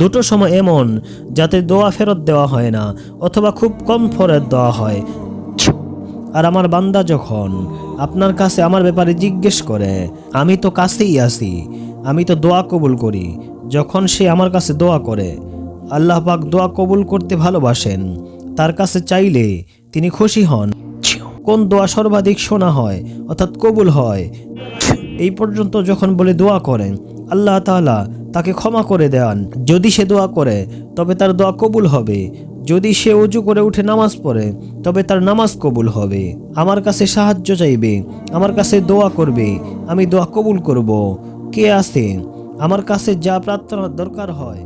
দুটো সময় এমন যাতে দোয়া ফেরত দেওয়া হয় না, অথবা খুব কম ফেরত দেওয়া হয়। আর আমার বান্দা যখন আপনার কাছে আমার ব্যাপারে জিজ্ঞেস করে, আমি তো কাছেই আছি, আমি তো দোয়া কবুল করি। যখন সে আমার কাছে দোয়া করে, আল্লাহ পাক দোয়া কবুল করতে ভালোবাসেন, তার কাছে চাইলে তিনি খুশি হন। কোন দোয়া সর্বাধিক শোনা হয়, অর্থাৎ কবুল হয়, এই পর্যন্ত যখন বলে দোয়া করেন, আল্লাহ তাআলা তাকে ক্ষমা করে দেন। যদি সে দোয়া করে, তবে তার দোয়া কবুল হবে। যদি সে উজু করে উঠে নামাজ পড়ে, তবে তার নামাজ কবুল হবে। আমার কাছে সাহায্য চাইবে, আমার কাছে দোয়া করবে, আমি দোয়া কবুল করব। কে আছে? আমার কাছে যা প্রার্থনার দরকার হয়।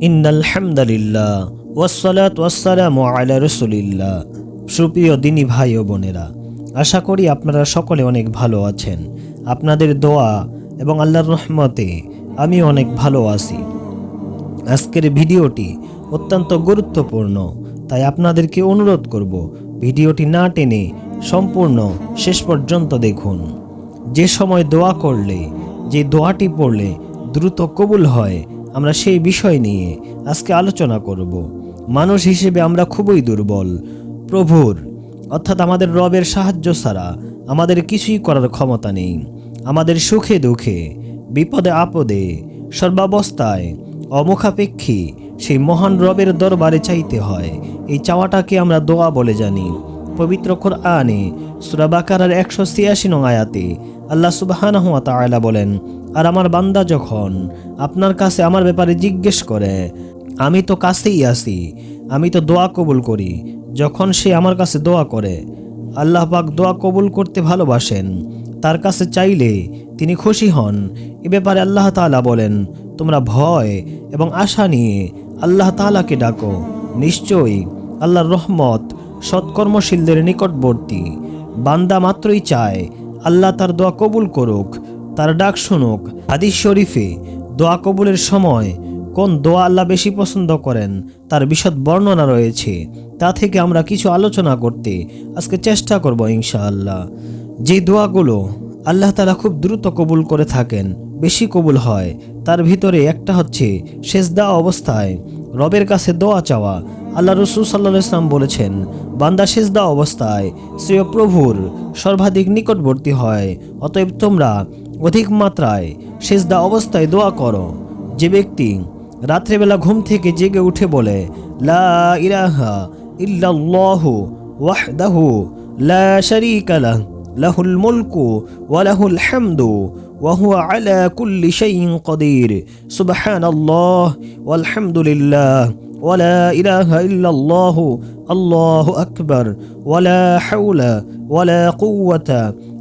ইন্নাল হামদালিল্লাহ ওয়াসসালাত ওয়াসসালামু আলা রাসূলিল্লাহ। সুপ্রিয় দিনী ভাই ও বোনেরা, আশা করি আপনারা সকলে অনেক ভালো আছেন। আপনাদের দোয়া এবং আল্লাহর রহমতে আমি অনেক ভালো আছি। আজকের ভিডিওটি অত্যন্ত গুরুত্বপূর্ণ, তাই আপনাদেরকে অনুরোধ করব ভিডিওটি না টেনে সম্পূর্ণ শেষ পর্যন্ত দেখুন। যে সময় দোয়া করলে, যে দোয়াটি পড়লে দ্রুত কবুল হয়, আমরা সেই বিষয় নিয়ে আজকে আলোচনা করব। মানুষ হিসেবে আমরা খুবই দুর্বল প্রভুর, অর্থাৎ আমাদের রবের সাহায্য ছাড়া আমাদের কিছুই করার ক্ষমতা নেই। আমাদের সুখে দুঃখে, বিপদে আপদে, সর্বাবস্থায়, অমুখাপেক্ষী সেই মহান রবের দরবারে চাইতে হয়। এই চাওয়াটাকে আমরা দোয়া বলে জানি। পবিত্র কোরআনে সূরা বাকারার একশো ছিয়াশি নং আয়াতে আল্লাহ সুবহানাহু ওয়া তাআলা বলেন, আর আমার বান্দা যখন আপনার কাছে আমার ব্যাপারে জিজ্ঞেস করে, আমি তো কাছেই আছি, আমি তো দোয়া কবুল করি যখন সে আমার কাছে দোয়া করে, আল্লাহ পাক দোয়া কবুল করতে ভালোবাসেন। তার কাছে চাইলে তিনি খুশি হন। এ ব্যাপারে আল্লাহ তাআলা বলেন, তোমরা ভয় এবং আশা নিয়ে আল্লাহ তাআলাকে ডাকো। নিশ্চয়ই আল্লাহর রহমত সৎকর্মশীলদের নিকটবর্তী। বান্দা মাত্রই চায় আল্লাহ তার দোয়া কবুল করুক, তার ডাক শুনুক। হাদিস শরীফে দোয়া কবুলের সময় কোন দোয়া আল্লাহ বেশি পছন্দ করেন, তার বিশদ বর্ণনা রয়েছে। তা থেকে আমরা কিছু আলোচনা করতে আজকে চেষ্টা করব ইনশাআল্লাহ। যে দোয়াগুলো আল্লাহ তালা খুব দ্রুত কবুল করে থাকেন, বেশি কবুল হয়, তার ভিতরে একটা হচ্ছে শেষদা অবস্থায় রবের কাছে দোয়া চাওয়া। আল্লাহ রসুল সাল্লাহ ইসলাম বলেছেন, বান্দা সেজদা অবস্থায় শ্রেয় প্রভুর সর্বাধিক নিকটবর্তী হয়, অতএব তোমরা অধিক মাত্রায় সেজদা অবস্থায় দোয়া করো। যে ব্যক্তি রাত্রেবেলা ঘুম থেকে জেগে উঠে বলে লা ইলাহা ইল্লাল্লাহু ওয়াহদাহু লা শারীকা লাহ লাহুল মুলকু ওয়া লাহুল হামদু وهو على كل شيء قدير سبحان الله والحمد لله ولا إله إلا الله الله أكبر ولا حول ولا قوة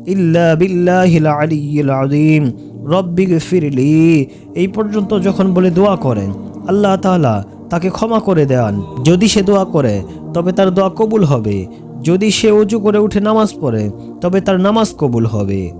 إلا بالله العلي العظيم রব্বি ফিরলি এই পর্যন্ত যখন বলে দোয়া করেন, আল্লাহ তাআলা তাকে ক্ষমা করে দেন। যদি সে দোয়া করে, তবে তার দোয়া কবুল হবে। যদি সে উজু করে উঠে নামাজ পড়ে, তবে তার নামাজ কবুল হবে।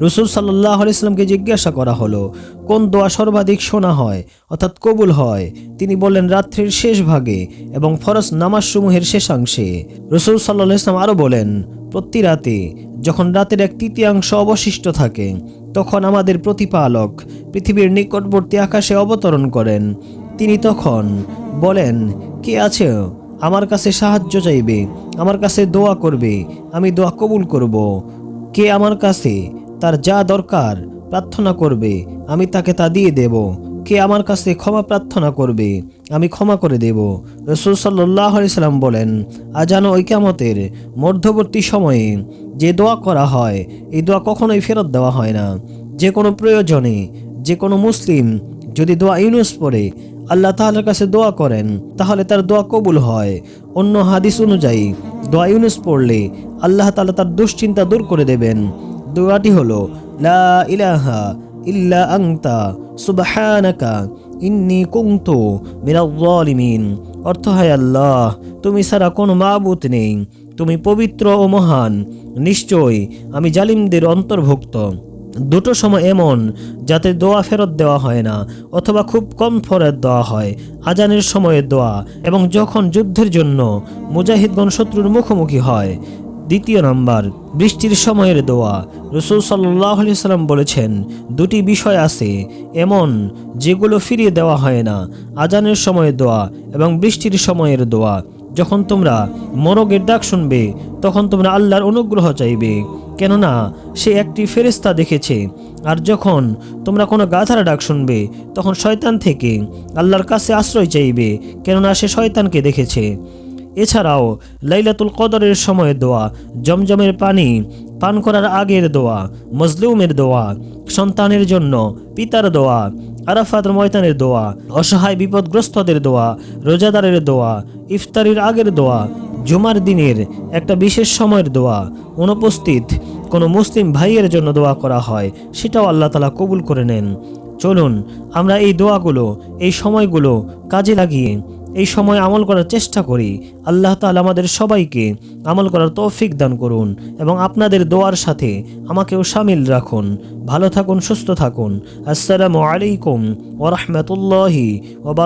রসুল সাল্লাহ ইসলামকে জিজ্ঞাসা করা হলো, কোন দোয়া সর্বাধিক শোনা হয়, অর্থাৎ কবুল হয়? তিনি বললেন, রাত্রির শেষ ভাগে এবং নামাজ সমূহের শেষাংশে। রসুল সাল্লাহ ইসলাম আরও বলেন, প্রতি রাতে যখন রাতের এক তৃতীয়াংশ অবশিষ্ট থাকে তখন আমাদের প্রতিপালক পৃথিবীর নিকটবর্তী আকাশে অবতরণ করেন। তিনি তখন বলেন, কে আছে? আমার কাছে সাহায্য চাইবে, আমার কাছে দোয়া করবে, আমি দোয়া কবুল করব। কে আমার কাছে তার যা দরকার প্রার্থনা করবে, আমি তাকে তা দিয়ে দেব। কে আমার কাছে ক্ষমা প্রার্থনা করবে, আমি ক্ষমা করে দেব। রসুল সাল্লাহ সাল্লাম বলেন আজানো ঐকামতের মধ্যবর্তী সময়ে যে দোয়া করা হয়, এই দোয়া কখনোই ফেরত দেওয়া হয় না। যে কোনো প্রয়োজনে, যে কোনো মুসলিম যদি দোয়া ইউনুস পড়ে, আল্লাহ তাআলার কাছে দোয়া করেন, তাহলে তার দোয়া কবুল হয়। অন্য হাদিস অনুযায়ী, দোয়া ইউনুস পড়লে আল্লাহ তাআলা তার দুশ্চিন্তা দূর করে দেবেন। দোয়াটি হলো, লা ইলাহা ইল্লা আংতা সুবহানাকা ইন্নি কুনতু মিনাল জালিমিন অর্থ হয়, আল্লাহ, তুমি ছাড়া কোনো মাবুত নেই। তুমি পবিত্র ও মহান। নিশ্চয় আমি জালিমদের অন্তর্ভুক্ত। দুটো সময় এমন, যাতে দোয়া ফেরত দেওয়া হয় না, অথবা খুব কম ফেরত দেওয়া হয়, আজানের সময়ের দোয়া, এবং যখন যুদ্ধের জন্য মুজাহিদগণ শত্রুর মুখোমুখি হয়। দ্বিতীয় নাম্বার, বৃষ্টির সময়ের দোয়া। রসুল সাল্লাহ সাল্লাম বলেছেন, দুটি বিষয় আছে। এমন, যেগুলো ফিরিয়ে দেওয়া হয় না, আজানের সময়ের দোয়া এবং বৃষ্টির সময়ের দোয়া। যখন তোমরা মরগের ডাক শুনবে, তখন তোমরা আল্লাহর অনুগ্রহ চাইবে। কেননা সে একটি ফেরেস্তা দেখেছে, আর যখন তোমরা কোনো গাধার ডাক শুনবে, তখন শয়তান থেকে আল্লাহর কাছে আশ্রয় চাইবে, কেননা সে শয়তানকে দেখেছে। এছাড়াও লাইলাতুল কদরের সময় দোয়া, জমজমের পানি, পান করার আগের দোয়া, মজলুমের দোয়া, সন্তানের জন্য পিতার দোয়া, আরাফাত ময়দানের দোয়া, অসহায় বিপদগ্রস্তদের দোয়া, রোজাদারের দোয়া, ইফতারির আগের দোয়া, জুমার দিনের একটা বিশেষ সময়ের দোয়া, অনুপস্থিত কোনো মুসলিম ভাইয়ের জন্য দোয়া করা হয়, সেটাও আল্লাহ তালা কবুল করে নেন। চলুন, আমরা এই দোয়াগুলো, এই সময়গুলো কাজে লাগিয়ে, এই সময় আমল করার চেষ্টা করি। আল্লাহ তাআলা আমাদের সবাইকে আমল করার তৌফিক দান করুন এবং আপনাদের দোয়ার সাথে আমাকেও সামিল রাখুন। ভালো থাকুন, সুস্থ থাকুন। আসসালামু আলাইকুম ওরহমতুল্লাহি ওবার